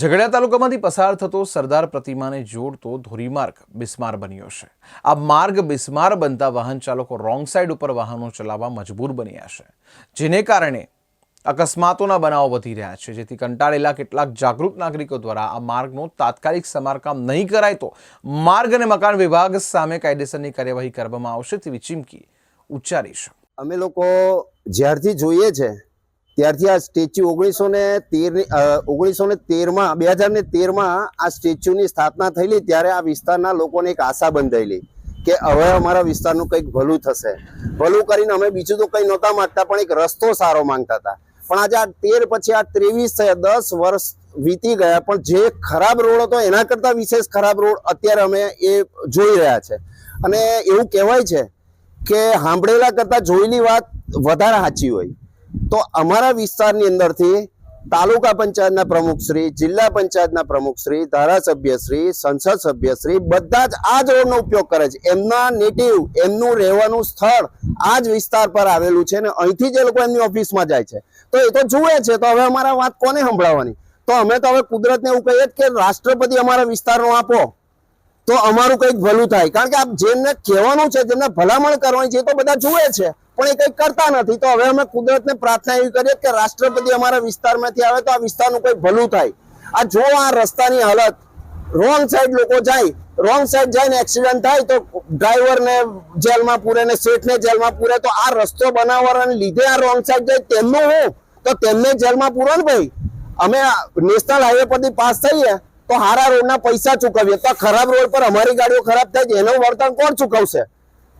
ઝઘડિયા તાલુકામાંથી પસાર થતો સરદાર પ્રતિમાને જોડતો ધોરીમાર્ગ બિસ્માર બન્યો છે. આ માર્ગ બિસ્માર બનતા વાહન ચાલકો રોંગ સાઈડ ઉપર વાહનો ચલાવવા મજબૂર બન્યા છે. જેને કારણે અકસ્માતોના બનાવો વધી રહ્યા છે. જેથી કંટાળેલા કેટલાક જાગૃત નાગરિકો દ્વારા આ માર્ગનું તાત્કાલિક સમારકામ નહીં કરાય તો માર્ગ અને મકાન વિભાગ સામે કાયદેસરની કાર્યવાહી કરવામાં આવશે તેવી ચીમકી ઉચ્ચારી છે. અમે લોકો જ્યારથી જોઈએ છે ત્યારથી આ સ્ટેચ્યુ ઓગણીસો ને તેર ઓગણીસો ને તેરમાં, બે હજાર ને તેરમાં આ સ્ટેચ્યુની સ્થાપના થયેલી ત્યારે આ વિસ્તારના લોકોને એક આશા બંધાયેલી કે હવે અમારા વિસ્તારનું કંઈક ભલું થશે. ભલું કરીને અમે બીજું તો કંઈ નહોતા માંગતા, પણ એક રસ્તો સારો માંગતા હતા. પણ આજે આ તેર પછી આ ત્રેવીસ થયા દસ વર્ષ વીતી ગયા, પણ જે ખરાબ રોડ હતો, એના કરતા વિશેષ ખરાબ રોડ અત્યારે અમે એ જોઈ રહ્યા છે. અને એવું કહેવાય છે કે સાંભળેલા કરતા જોયેલી વાત વધારે સાચી હોય. તો અમારા વિસ્તારની અંદરથી તાલુકા પંચાયતના પ્રમુખશ્રી જિલ્લા પંચાયતના પ્રમુખશ્રી ધારાસભ્યશ્રી સંસદ સભ્યશ્રી બધા જ આ જ રોડનો ઉપયોગ કરે છે. એમના નેટિવ એમનું રહેવાનું સ્થળ આ જ વિસ્તાર પર આવેલું છે ને અહીંથી જ એ લોકો એમની ઓફિસમાં જાય છે. તો એ તો જુએ છે, તો હવે અમારા વાત કોને સંભળાવવાની? તો અમે તો હવે કુદરતને એવું કહીએ કે રાષ્ટ્રપતિ અમારા વિસ્તારનો આપો. તો અમારું કંઈક ભલું થાય. કારણ કે આ જેમને કહેવાનું છે, જેમને ભલામણ કરવાની છે તો બધા જુએ છે. પણ એ કંઈ કરતા નથી. તો હવે અમે કુદરતને પ્રાર્થના એવી કરીએ કે રાષ્ટ્રપતિ અમારા વિસ્તારમાંથી આવે તો આ વિસ્તારનું કોઈ ભલું થાય. આ જો આ રસ્તાની હાલત રોંગ સાઈડ લોકો જાય રોંગ સાઈડ જાય ને એક્સિડન્ટ થાય તો ડ્રાઈવરને જેલમાં પૂરે ને શેઠને જેલમાં પૂરે, તો આ રસ્તો બનાવવાને લીધે આ રોંગ સાઈડ જાય. તેમનું હું? તો તેમને જેલમાં પૂરો ને ભાઈ. અમે નેશનલ હાઈવે પરથી પાસ થઈએ તો હારા રોડના પૈસા ચૂકવીએ. તો ખરાબ રોડ પર અમારી ગાડીઓ ખરાબ થાય એનું વળતર કોણ ચૂકવશે?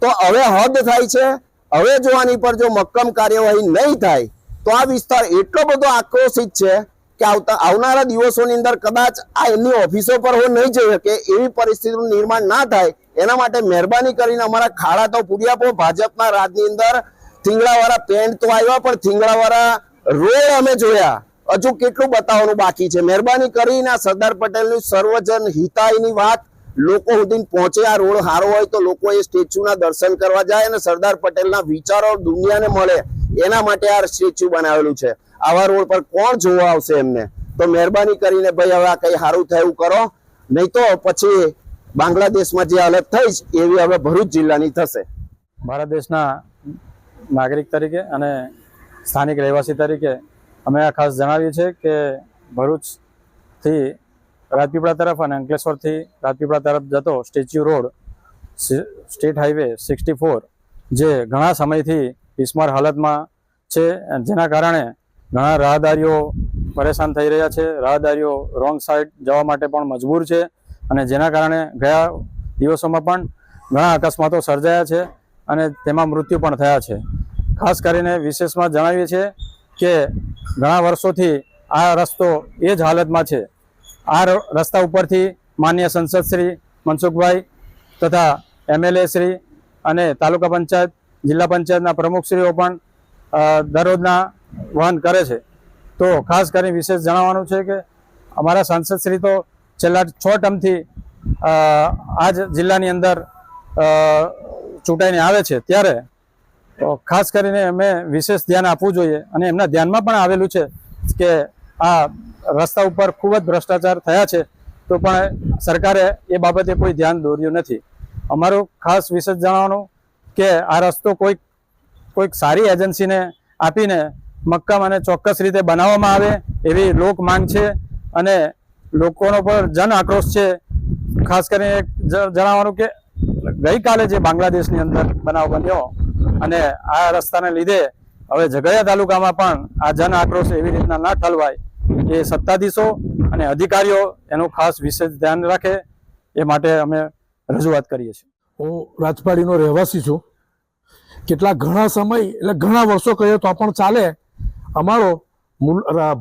તો હવે હદ થાય છે હવે જો આની પર જો મક્કમ કાર્યવાહી નહીં થાય, તો આ વિસ્તાર એટલો બધો આક્રોશિત છે કે આવતા, આવનારા દિવસોની અંદર કદાચ આ એમની ઓફિસો પર હું નહીં જઈ શકે, એવી પરિસ્થિતિનું નિર્માણ ના થાય, એના માટે મહેરબાની કરીને અમારા ખાડા તો પૂરી આપો ભાજપના રાજની અંદર થીંગડાવાળા પેન્ટ તો આવ્યા, પણ થીંગડાવાળા રોડ અમે જોયા. હજુ કેટલું બતાવવાનું બાકી છે? મહેરબાની કરીને આ સરદાર પટેલની સર્વજન હિતાયની વાત લોકો સુધી પહોંચે, આ રોડ સારો હોય તો લોકો એ સ્ટેચ્યુના દર્શન કરવા જાય અને સરદાર પટેલના વિચારો દુનિયાને મળે. એના માટે આ સ્ટેચ્યુ બનાવેલું છે. આવા રોડ પર કોણ જોવા આવશે એમને? તો મહેરબાની કરીને ભાઈ હવે આ કઈ સારું થયું કરો. નહીં તો પછી બાંગ્લાદેશમાં જે હાલત થઈ છે, એવી હવે ભરૂચ જિલ્લાની થશે. ભારત દેશના નાગરિક તરીકે અને સ્થાનિક રહેવાસી તરીકે અમે આ ખાસ જણાવીએ છીએ કે ભરૂચથી રાજપીપળા તરફ અને અંકલેશ્વરથી રાજપીપળા તરફ જતો statue road state highway sixty four, જે ઘણા સમયથી બિસ્માર હાલતમાં છે, જેના કારણે ઘણા રાહદારીઓ પરેશાન થઈ રહ્યા છે. રાહદારીઓ રોંગ સાઈડ જવા માટે પણ મજબૂર છે અને જેના કારણે ગયા દિવસોમાં પણ ઘણા અકસ્માતો સર્જાયા છે અને તેમાં મૃત્યુ પણ થયા છે. ખાસ કરીને વિશેષમાં જણાવીએ છીએ કે ઘણા વર્ષોથી આ રસ્તો એ જ હાલતમાં છે આ રસ્તા ઉપરથી માન્ય સંસદશ્રી મનસુખભાઈ તથા એમએલએ શ્રી અને તાલુકા પંચાયત, જિલ્લા પંચાયતના પ્રમુખશ્રીઓ પણ દરરોજના વહન કરે છે. તો ખાસ કરીને વિશેષ જણાવવાનું છે કે અમારા સાંસદ શ્રી તો છેલ્લા છ ટર્મથી આ જ જિલ્લાની અંદર ચૂંટાઈને આવે છે ત્યારે. તો ખાસ કરીને અમે વિશેષ ધ્યાન આપવું જોઈએ અને એમના ધ્યાનમાં પણ આવેલું છે કે આ રસ્તા ઉપર ખૂબ જ ભ્રષ્ટાચાર થયા છે, તો પણ સરકારે એ બાબતે કોઈ ધ્યાન દોર્યું નથી. અમારું ખાસ વિશેષ જણાવવાનું કે આ રસ્તો કોઈક કોઈક સારી એજન્સીને આપીને મક્કમ અને ચોક્કસ રીતે બનાવવામાં આવે એવી લોક માંગ છે અને લોકોનો પર જન આક્રોશ છે. ખાસ કરીને જણાવવાનું કે ગઈકાલે જે બાંગ્લાદેશની અંદર બનાવ બન્યો અને આ રસ્તાને લીધે હવે ઝઘડિયા તાલુકામાં પણ આ જન આક્રોશ એવી રીતના ના ઠલવાય એ સત્તાધીશો અને અધિકારીઓ એનું ખાસ વિશેષ ધ્યાન રાખે એ માટે અમે રજૂઆત કરીએ છીએ. હું રાજપાડીનો રહેવાસી છું. કેટલા ઘણા સમય એટલે ઘણા વર્ષો કહીએ તો પણ ચાલે અમારો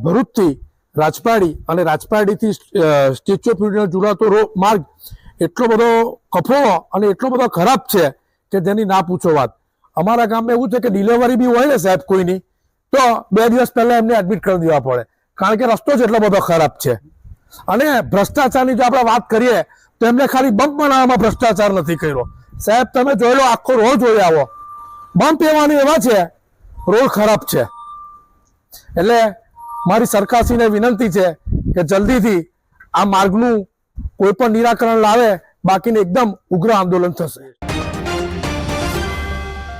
ભરૂચથી રાજપાડી અને રાજપાડીથી સ્ટેચ્યુ ઓફ યુનિયન જોડાતો રો માર્ગ એટલો બધો કફોળો અને એટલો બધો ખરાબ છે કે જેની ના પૂછો વાત. અમારા ગામમાં એવું છે કે ડિલિવરી બી હોય ને સાહેબ કોઈની, તો બે દિવસ પહેલા એમને એડમિટ કરી દેવા પડે. કારણ કે રસ્તો જ એટલો બધો ખરાબ છે. અને ભ્રષ્ટાચારની જો આપણે વાત કરીએ, તો એમને ખાલી બંપ બનાવવામાં ભ્રષ્ટાચાર નથી કર્યો. સાહેબ, તમે જોઈ લો, આખો રોડ જોઈ આવો. બંપ એવાની એવા છે, રોડ ખરાબ છે. એટલે મારી સરકારશ્રીને વિનંતી છે કે જલ્દીથી આ માર્ગનું કોઈ પણ નિરાકરણ લાવે, બાકીને એકદમ ઉગ્ર આંદોલન થશે.